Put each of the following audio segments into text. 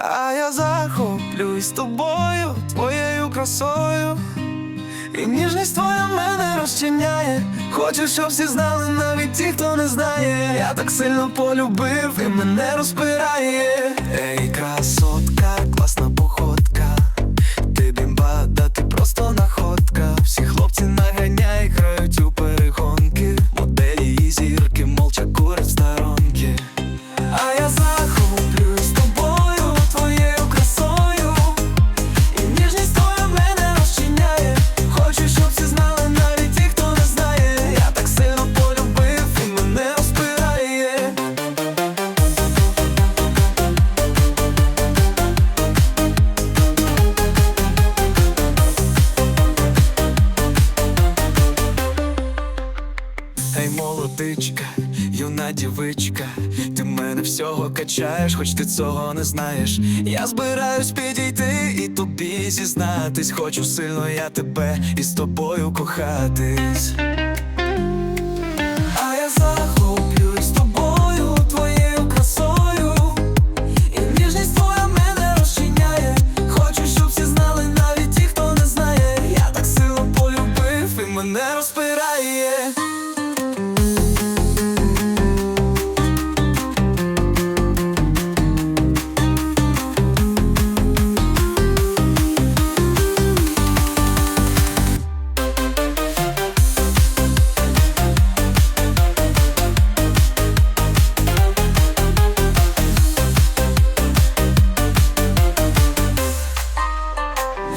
А я захоплюсь тобою, твоєю красою. І ніжність твоя мене розчиняє. Хочу, щоб всі знали, навіть ті, хто не знає. Я так сильно полюбив і мене розпирає. Ей, молодичка, юна дівичка, ти мене всього качаєш, хоч ти цього не знаєш. Я збираюсь підійти і тобі зізнатись. Хочу сильно я тебе і з тобою кохатись.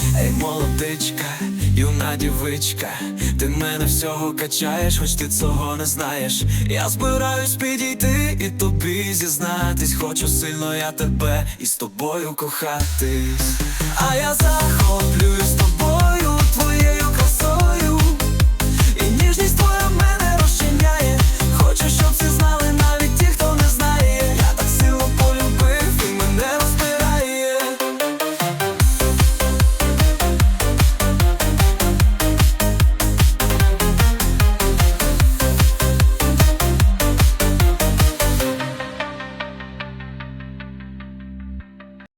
Ей, молодичка, юна дівичка, ти мене всього качаєш, хоч ти цього не знаєш. Я збираюсь підійти і тобі зізнатись. Хочу сильно я тебе і з тобою кохатись.